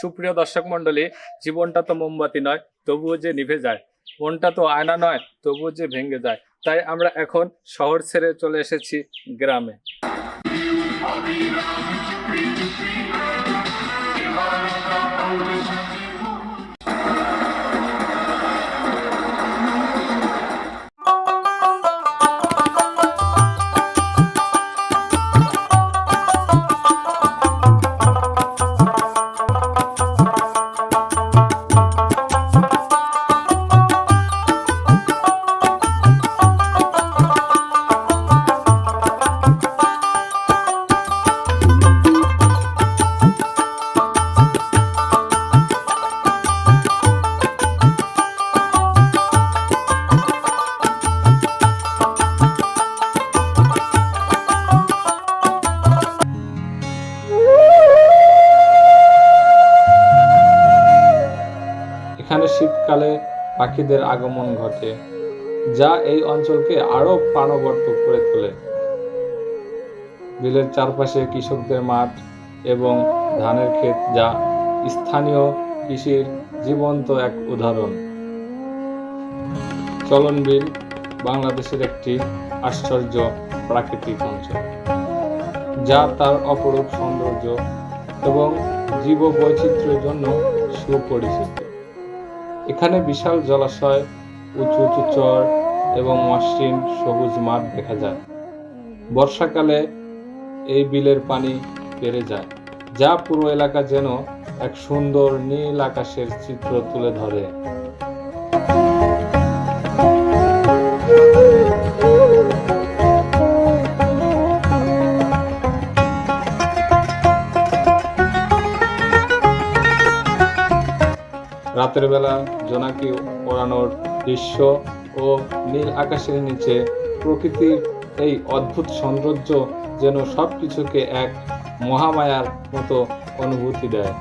সুপ্রিয় দর্শক মন্ডলী জীবনটা তো মোমবাতি নয়, তবুও যে নিভে যায়। মনটা তো আয়না নয়, তবুও যে ভেঙে যায়। তাই আমরা এখন শহর ছেড়ে চলে এসেছি গ্রামে। এখানে শীতকালে পাখিদের আগমন ঘটে, যা এই অঞ্চলকে আরও প্রাণবর্ত করে তোলে। বিলের চারপাশে কৃষকদের মাঠ এবং ধানের ক্ষেত যা স্থানীয় কৃষির জীবন্ত এক উদাহরণ। চলন বিল বাংলাদেশের একটি আশ্চর্য প্রাকৃতিক অঞ্চল, যা তার অপরূপ সৌন্দর্য এবং জীব বৈচিত্র্যের জন্য সুপরিচিত। এখানে বিশাল জলাশয়, উঁচু উঁচু চর এবং মসৃণ সবুজ মাঠ দেখা যায়। বর্ষাকালে এই বিলের পানি বেড়ে যায়, যা পুরো এলাকা যেন এক সুন্দর নীল আকাশের চিত্র তুলে ধরে। রাতের বেলা জোনাকি ওড়ানোর দৃশ্য ও নীল আকাশের নিচে প্রকৃতির এই অদ্ভুত সৌন্দর্য যেন সব কিছুকে এক মহামায়ার মতো অনুভূতি দেয়।